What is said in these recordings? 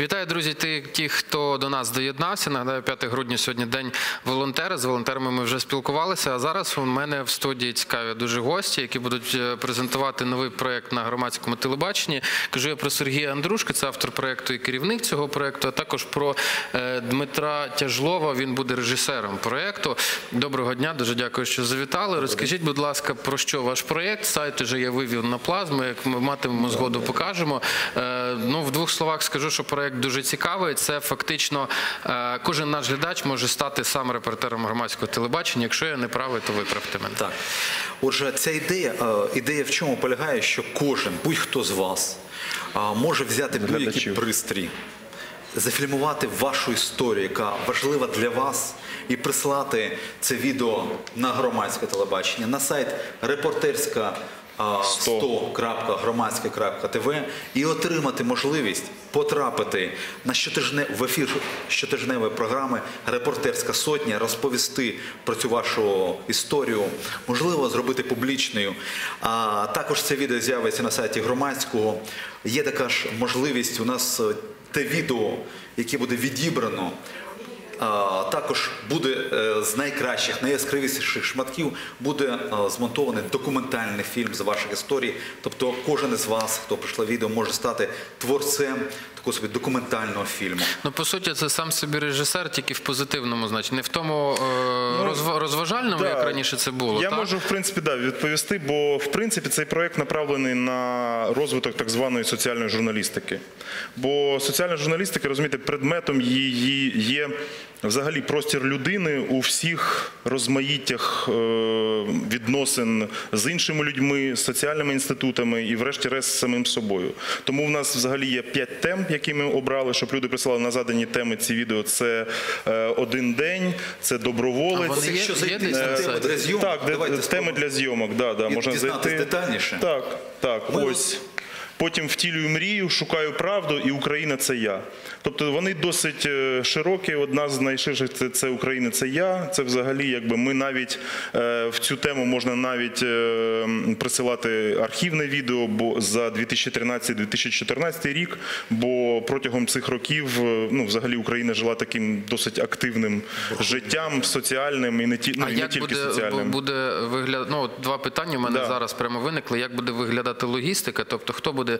Вітаю, друзі. Ті, хто до нас доєднався. Нагадаю, 5 грудня сьогодні день волонтера. З волонтерами ми вже спілкувалися. А зараз у мене в студії цікаві дуже гості, які будуть е, презентувати новий проект на громадському телебаченні. Кажу я про Сергія Андрушка, це автор проекту і керівник цього проекту. А також про е, Дмитра Тяжлова. Він буде режисером проекту. Доброго дня, дуже дякую, що завітали. Розкажіть, будь ласка, про що ваш проект? Сайт уже я вивів на плазму. Як ми матимемо згоду, покажемо. Е, ну, в двох словах скажу, що проект дуже цікавий. Це фактично е, кожен наш глядач може стати сам репортером громадського телебачення. Якщо я не правий, то виправте мене. Так. Отже, ця ідея, е, ідея в чому полягає, що кожен, будь-хто з вас, е, може взяти будь-який пристрій, зафільмувати вашу історію, яка важлива для вас, і прислати це відео на громадське телебачення, на сайт репортерська. Е, 100.громадське.тв і отримати можливість потрапити на щотижне в ефір щотижневої програми Репортерська сотня, розповісти про цю вашу історію, можливо, зробити публічною. А також це відео з'явиться на сайті громадського. Є така ж можливість. У нас е, те відео, яке буде відібрано. Також буде е, з найкращих, найяскравіших шматків буде е, змонтований документальний фільм з ваших історій. Тобто кожен із вас, хто прийшла відео, може стати творцем такого собі документального фільму. Ну, по суті, це сам собі режисер, тільки в позитивному значенні. Не в тому е, розважальному, да. як раніше це було. Я так? можу в принципі да, відповісти, бо в принципі цей проект направлений на розвиток так званої соціальної журналістики. Бо соціальна журналістика, розумієте, предметом її є взагалі простір людини у всіх розмаїттях е, відносин з іншими людьми, соціальними інститутами і, врешті-решт, з самим собою. Тому в нас взагалі є п'ять тем, які ми обрали, щоб люди присилали на задані теми ці відео. Це е, один день, це доброволець. А вони є- Якщо є десь на на теми сайті? для зйомок, Так, давайте теми спробуємо. для зйомок, да, да, І можна зайти. детальніше. Так, так, Ми- ось. Потім втілюю мрію, шукаю правду, і Україна це я. Тобто вони досить е, широкі. Одна з найширших це, це Україна, це я. Це взагалі, якби ми навіть е, в цю тему можна навіть е, присилати архівне відео бо за 2013-2014 рік. Бо протягом цих років ну, взагалі Україна жила таким досить активним життям, соціальним і не, ті, ну, А і не як тільки буде, соціальним. буде виглядати? Ну, от два питання у мене Да. зараз прямо виникли. Як буде виглядати логістика? Тобто, хто буде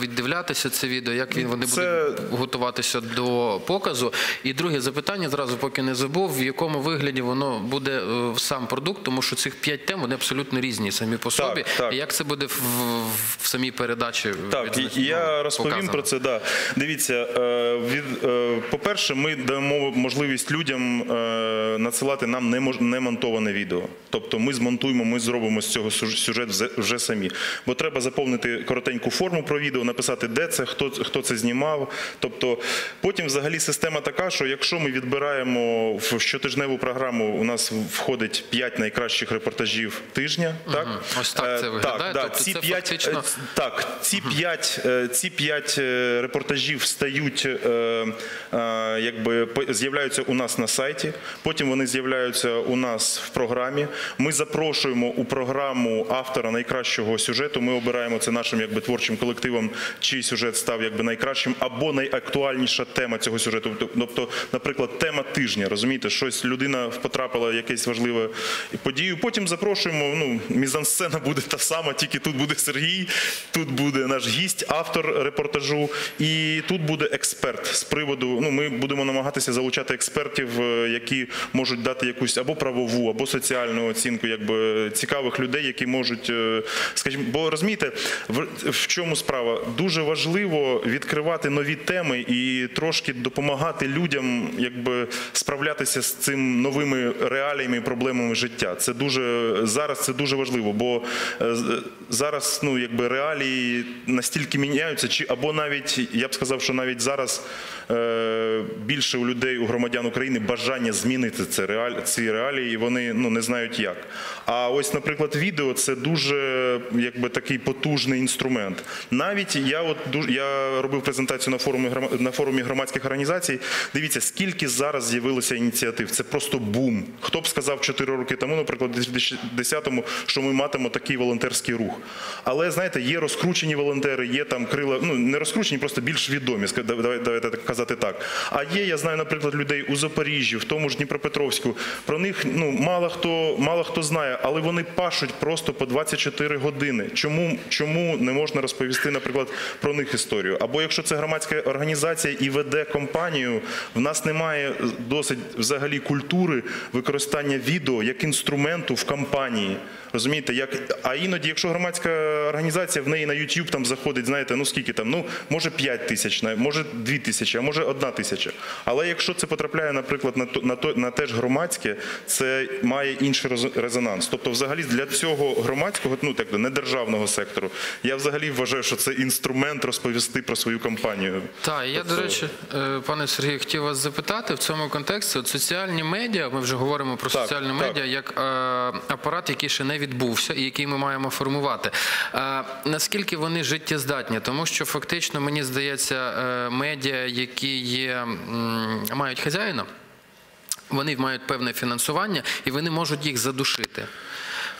віддивлятися це відео, як він вони Це- будуть готуватися до показу? І друге запитання зразу, поки не забув, в якому вигляді воно буде е, сам продукт, тому що цих п'ять тем вони абсолютно різні самі по собі. так. І як це буде в, самій передачі? Так, я ну, розповім показано? про це. Да. Дивіться, е, від, е, по-перше, ми дамо можливість людям надсилати нам немож- немонтоване відео. Тобто ми змонтуємо, ми зробимо з цього сюжет вже- вже самі. Бо треба заповнити коротеньку форму про відео, написати, де це, хто, хто це знімав. Тобто потім взагалі система така, що якщо ми відбираємо в щотижневу програму, у нас входить 5 найкращих репортажів тижня. Так? Ось так це Е, виглядає. да, Тобто ці це п'ять, фактично- е, так, ці п'ять е, ці п'ять е, репортажів стають, якби з'являються у нас на сайті. Потім вони з'являються у нас в програмі. Ми запрошуємо у програму автора найкращого сюжету. Ми обираємо це нашим якби творчим колективом, чий сюжет став якби найкращим або найактуальніша тема цього сюжету. Тобто, наприклад, тема тижня. Розумієте, щось людина потрапила в якесь важливе подію. Потім запрошуємо. Ну, мізансцена буде та сама, тільки тут буде Сергій, тут буде наш гість, автор репортажу, і тут буде експерт з приводу. Ну, ми будемо намагатися залучати експертів, е, які можуть дати якусь або правову, або соціальну оцінку, якби цікавих людей, які можуть, е, скажімо, бо розумієте, в, в чому справа? Дуже важливо відкривати нові теми і трошки допомагати людям, якби справлятися з цим новими реаліями і проблемами життя. Це дуже зараз це дуже важливо, бо е, зараз ну якби реалії настільки міняються, чи або навіть я б сказав, що навіть зараз е, більше у людей, у громадян України бажання змінити це реаль, ці реалії, і вони ну не знають як. А ось, наприклад, відео це дуже якби такий потужний інструмент. Навіть я от я робив презентацію на форумі на форумі громадських організацій. Дивіться, скільки зараз з'явилося ініціатив. Це просто бум. Хто б сказав 4 роки тому, наприклад, у 2010-му, що ми матимемо такий волонтерський рух. Але знаєте, є розкручені волонтери, є там крила, ну не розкручені, просто більш відомі. Давайте так казати так. А є, я знаю, наприклад, людей у Запоріжжі, в тому ж Дніпропетровську. Про них ну мало хто мало хто знає, але вони пашуть просто по 24 години. Чому чому не можна розповісти, наприклад, про них історію? Або якщо це громадська організація і веде компанію, в нас немає досить взагалі культури використання відео як інструменту в кампанії. Розумієте, як а іноді, якщо громадська організація в неї на YouTube там заходить, знаєте, ну скільки там, ну може 5 тисяч, може 2 тисячі, а може 1 тисяча. Але якщо це потрапляє, наприклад, на то на то на те ж громадське, це має інший резонанс. Тобто, взагалі, для цього громадського, ну так не державного сектору, я взагалі вважаю, що це інструмент розповісти про свою кампанію. Так, я, до Тобто- речі, е, пане Сергію, хотів вас запитати в цьому контексті. От соціальні медіа, ми вже говоримо про Так, соціальні так. медіа як е, апарат, який ще не відбувся і який ми маємо формувати. Е, наскільки вони життєздатні? Тому що фактично мені здається, е, медіа, які є, мають хазяїна, вони мають певне фінансування і вони можуть їх задушити.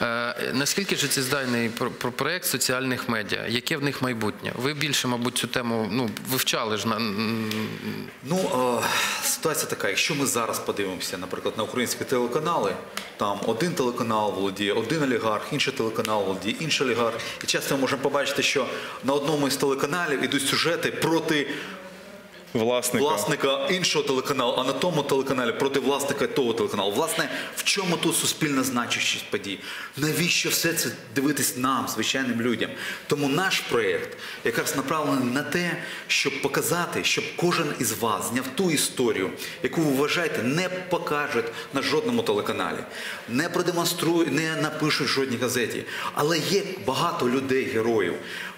Е, Наскільки життєздайний про- про проект соціальних медіа? Яке в них майбутнє? Ви більше, мабуть, цю тему ну, вивчали ж на Ну, е, ситуація така, якщо ми зараз подивимося, наприклад, на українські телеканали, там один телеканал володіє, один олігарх, інший телеканал володіє, інший олігарх. І часто ми можемо побачити, що на одному із телеканалів ідуть сюжети проти Власника. власника іншого телеканалу, а на тому телеканалі проти власника того телеканалу. Власне, в чому тут суспільна значущість подій? Навіщо все це дивитись нам, звичайним людям? Тому наш проєкт якраз направлений на те, щоб показати, щоб кожен із вас зняв ту історію, яку ви вважаєте, не покажуть на жодному телеканалі, не продемонструють, не напишуть в жодній газеті. Але є багато людей, героїв,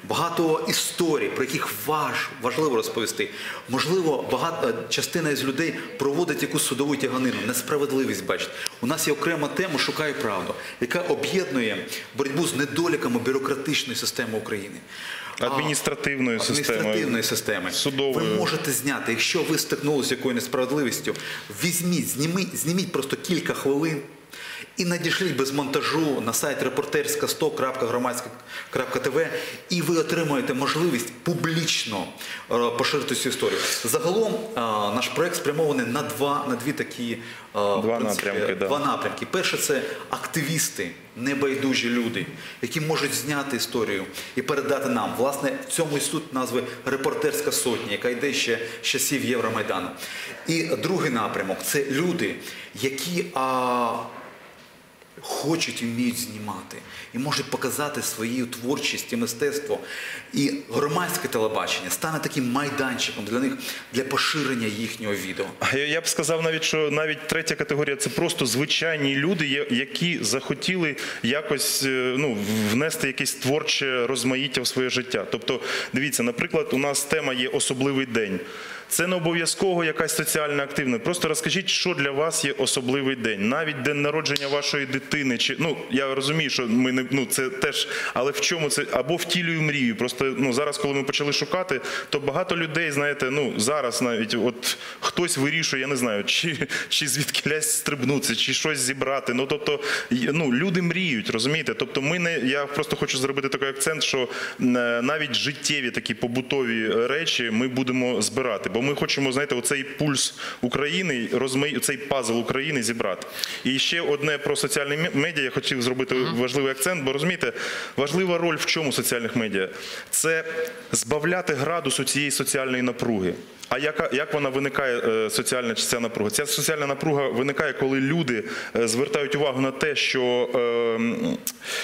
багато історій, про яких важ, важливо розповісти. Можливо, багато частина із людей проводить якусь судову тяганину, несправедливість. Бачить, у нас є окрема тема «Шукай правду, яка об'єднує боротьбу з недоліками бюрократичної системи України. А, Адміністративною системою. адміністративної системи. Судовою. Ви можете зняти, якщо ви стикнулися з якою несправедливістю, візьміть, зніміть, зніміть просто кілька хвилин. І надішліть без монтажу на сайт репортерська 100.громадська.тв і ви отримаєте можливість публічно е, поширити цю історію. Загалом е, наш проект спрямований на два на дві такі е, в напрямки, да. Два напрямки. Перше це активісти, небайдужі люди, які можуть зняти історію і передати нам. Власне, в цьому і суть назви репортерська сотня, яка йде ще з часів Євромайдану. І другий напрямок це люди, які а, хочуть і вміють знімати, і можуть показати свою творчість і мистецтво. І громадське телебачення стане таким майданчиком для них для поширення їхнього відео. А Я б сказав навіть, що навіть третя категорія це просто звичайні люди, які захотіли якось е, ну, внести якесь творче розмаїття в своє життя. Тобто, дивіться, наприклад, у нас тема є особливий день. Це не обов'язково якась соціальна активність. Просто розкажіть, що для вас є особливий день. Навіть день народження вашої дитини. Чи ну я розумію, що ми не ну це теж, але в чому це або втілюю мрію. Просто ну зараз, коли ми почали шукати, то багато людей, знаєте, ну зараз навіть от хтось вирішує, я не знаю, чи, чи звідкилясь стрибнутися, чи щось зібрати. Ну тобто, ну люди мріють, розумієте? Тобто, ми не я просто хочу зробити такий акцент, що е, навіть життєві такі побутові речі ми будемо збирати, бо ми хочемо, знаєте, оцей пульс України, розмий цей пазл України зібрати. І ще одне про соціальні медіа я хотів зробити важливий акцент, бо розумієте, важлива роль в чому соціальних медіа? Це збавляти градус у цієї соціальної напруги. А яка як вона виникає е, соціальна чи ця напруга? Ця соціальна напруга виникає, коли люди е, звертають увагу на те, що е,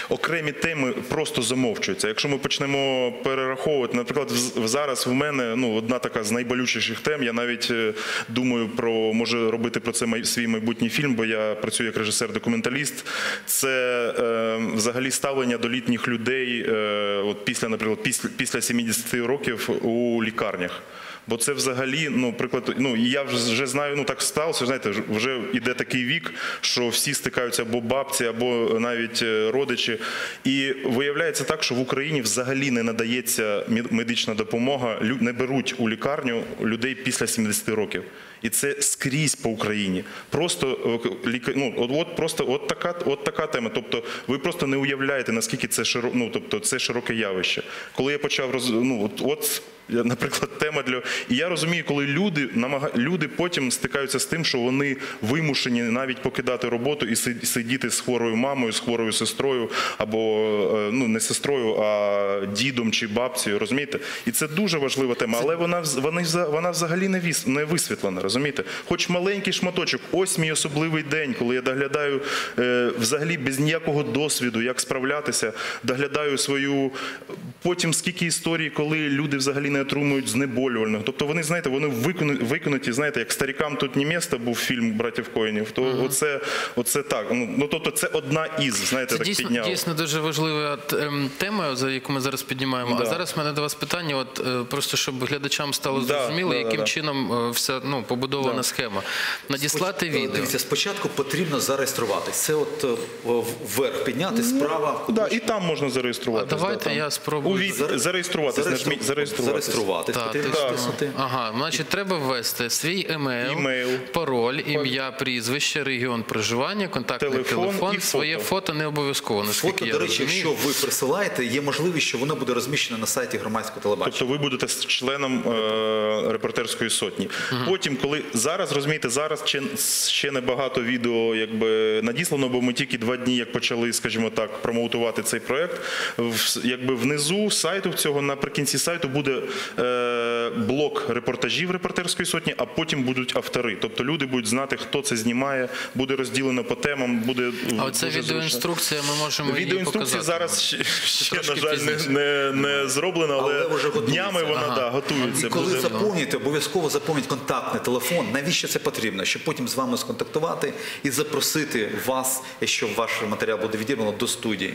окремі теми просто замовчуються. Якщо ми почнемо перераховувати, наприклад, зараз в мене ну одна така з найболючіших тем. Я навіть е, думаю про може робити про це май- свій майбутній фільм, бо я працюю як режисер-документаліст. Це е, взагалі ставлення до літніх людей, е, от після, наприклад, після, після 70 років у лікарнях. Бо це взагалі, ну, приклад, ну я вже знаю, ну так сталося. Знаєте, вже йде такий вік, що всі стикаються або бабці, або навіть е, родичі. І виявляється так, що в Україні взагалі не надається медична допомога. не беруть у лікарню людей після 70 років. І це скрізь по Україні. Просто е, ну, от, от просто от така, от така тема. Тобто, ви просто не уявляєте, наскільки це широ, ну, тобто, це широке явище. Коли я почав роз, ну, от, от наприклад, тема для і я розумію, коли люди намага... люди потім стикаються з тим, що вони вимушені навіть покидати роботу і си- сидіти з хворою мамою, з хворою сестрою, або е, ну не сестрою, а дідом чи бабцею. Розумієте? І це дуже важлива тема, але вона вона, вона взагалі не віс... не висвітлена. Розумієте? Хоч маленький шматочок, ось мій особливий день, коли я доглядаю е, взагалі без ніякого досвіду, як справлятися, доглядаю свою. Потім скільки історій, коли люди взагалі не отримують знеболювального. Тобто вони, знаєте, вони виконаті, знаєте, як старікам тут не місто був фільм братів Коїнів, то оце, оце так. Ну, ну тобто це одна із, знаєте, Це так дійсно, підняв. дійсно дуже важлива ем, тема, за яку ми зараз піднімаємо. Да. А зараз в мене до вас питання, от е, просто щоб глядачам стало зрозуміло, да, да, яким чином е, вся ну побудована Да. схема. Надіслати Споч- відео. Дивіться, спочатку потрібно зареєструватись. Це от е, вверх підняти, справа. Да, і там можна зареєструватися. А давайте да, я спробую. У від... Заре- Зареєструватись, нажміть зареєструватись. Зареєструватись. Так, Потрібно. Ага, значить, треба ввести свій емейл, пароль, ім'я, прізвище, регіон проживання, контактний Телефон телефон, і своє фото. фото не обов'язково, наскільки Фото, я до речі, розумію. якщо ви присилаєте, є можливість, що воно буде розміщено на сайті громадського телебачення. Тобто ви будете членом е, репортерської сотні. Потім, коли зараз розумієте, зараз ще, ще небагато відео якби надіслано, бо ми тільки два дні, як почали, скажімо так, промоутувати цей проект. В, якби внизу сайту цього наприкінці сайту буде е, блок репортажів репортерської сотні, а потім будуть автори. Тобто люди будуть знати, хто це знімає, буде розділено по темам, буде А зручно. відеоінструкція, ми можемо її Відеоінструкція показати. зараз ще, ще на жаль, не, пізніше. не, не зроблена, але, Але вже днями вона Ага. да, готується. І коли Буде- заповнюєте, обов'язково заповніть контактний телефон. Навіщо це потрібно? Щоб потім з вами сконтактувати і запросити вас, якщо ваш матеріал буде відібрано, до студії.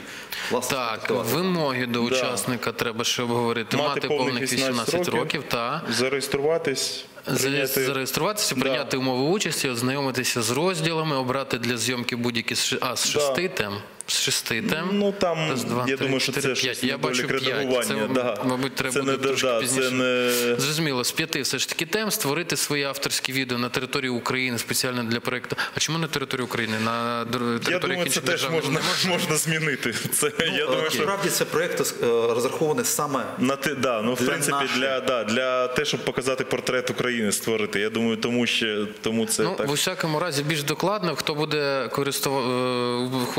Власне, Так, вимоги до учасника треба ще обговорити. Мати, повних 18 років та зареєструватись, прийняти- зареєструватися, Да. прийняти умови участі, ознайомитися з розділами, обрати для зйомки будь-які з ши- а, з шести тем. З шести тем. Ну там Раз, два, я три, думаю, що чотири, це п'ять. Я бачу п'ять. Це, да. мабуть, треба це буде не, трошки да, пізніше. Це не... Зрозуміло, з п'яти все ж таки тем створити свої авторські відео на території України спеціально для проєкту. А чому на території України? На дор- Я думаю, це теж можна, можна? можна змінити. Це, я Ну, думаю, е, що Насправді це проєкт е, розрахований саме На те, да, ну в Для принципі, нашої. для, да, для те, щоб показати портрет України створити. Я думаю, тому що тому це Ну, так. в усякому разі, більш докладно, хто буде користував,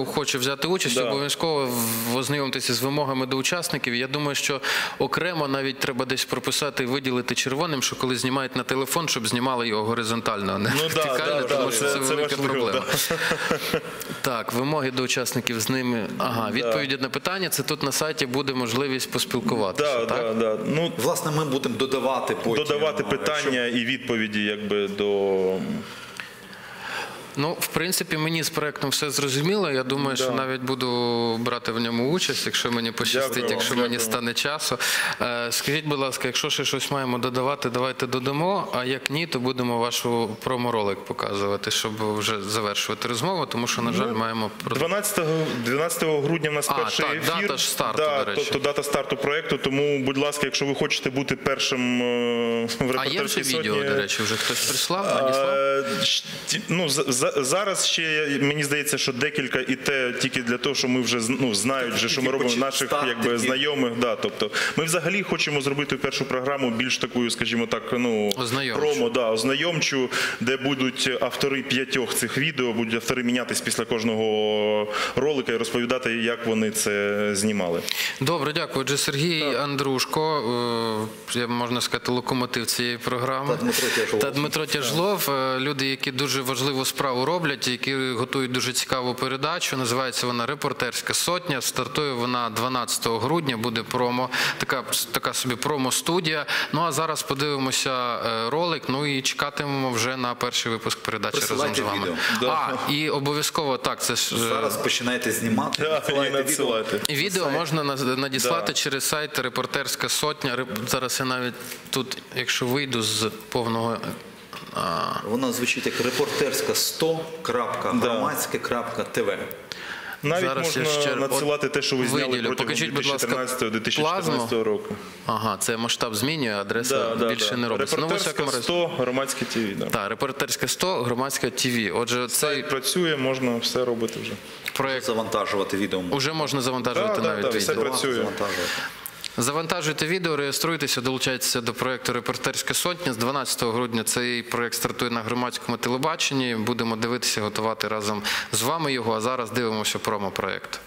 хоче взяти участь, Да. обов'язково ознайомитися з вимогами до учасників. Я думаю, що окремо навіть треба десь прописати і виділити червоним, що коли знімають на телефон, щоб знімали його горизонтально, а не Ну, вертикально, да, тому да, що це- це, це велика важливо, проблема. Так, вимоги до учасників з ними. Ага, відповіді на питання. Це тут на сайті буде можливість поспілкуватися. да, так? да, да. Ну, власне. Ми будемо додавати потім додавати питання і відповіді якби до Ну, в принципі, мені з проектом все зрозуміло. Я думаю, що навіть буду брати в ньому участь, якщо мені пощастить, Дякую, якщо дякую. мені стане часу. Е, Скажіть, будь ласка, якщо ще щось маємо додавати, давайте додамо. А як ні, то будемо вашу промо-ролик показувати, щоб вже завершувати розмову, тому що, на жаль, маємо про 12, 12 грудня в нас А, перший так, ефір. дата ж старту, да, до речі. Тобто дата старту проекту. Тому, будь ласка, якщо ви хочете бути першим е, в А є вже репортерській відео, сотні, до речі, вже хтось прислав, надіслав? Е, щ- Ну, за- за- зараз ще мені здається, що декілька і те тільки для того, що ми вже ну, знають, вже, що ми робимо наших якби, знайомих. Да, тобто, ми взагалі хочемо зробити першу програму більш такою, скажімо так, ну, Ознайомчу. промо, да, ознайомчу, де будуть автори п'ятьох цих відео, будуть автори мінятись після кожного ролика і розповідати, як вони це знімали. Добре, дякую. Отже, Сергій Андрушко, е, можна сказати, локомотив цієї програми. Та Дмитро Тяжлов. Та Дмитро Тяжлов. е, Люди, які дуже важливу справу роблять, які готують дуже цікаву передачу. Називається вона Репортерська сотня. Стартує вона 12 грудня. Буде промо, така така собі промо-студія. Ну а зараз подивимося е, ролик. Ну і чекатимемо вже на перший випуск передачі разом з вами. відео. А і обов'язково так. Це ж е, зараз починаєте знімати. Да, і надсилайте відео. Відео сайт. можна надіслати Да. через сайт Репортерська сотня. Реп- Зараз я навіть тут, якщо вийду з повного. А, Воно звучить як репортерська 100.громадське.тв. Навіть Зараз я можна ще надсилати те, що ви зняли виділю. протягом будь ласка, 2013-2014 року. Ага, це масштаб змінює, адреса більше не робиться. Ну, Репортерська разі. 100, громадське ТВ. Да. Так, репортерське 100, громадське ТВ. Отже, цей працює, можна все робити вже. проєкт Завантажувати відео. вже можна завантажувати Да, да, навіть да, все відео. працює. Завантажуйте відео, реєструйтеся, долучайтеся до проєкту Репортерська сотня. З 12 грудня цей проєкт стартує на громадському телебаченні. Будемо дивитися, готувати разом з вами його. А зараз дивимося промо-проєкт.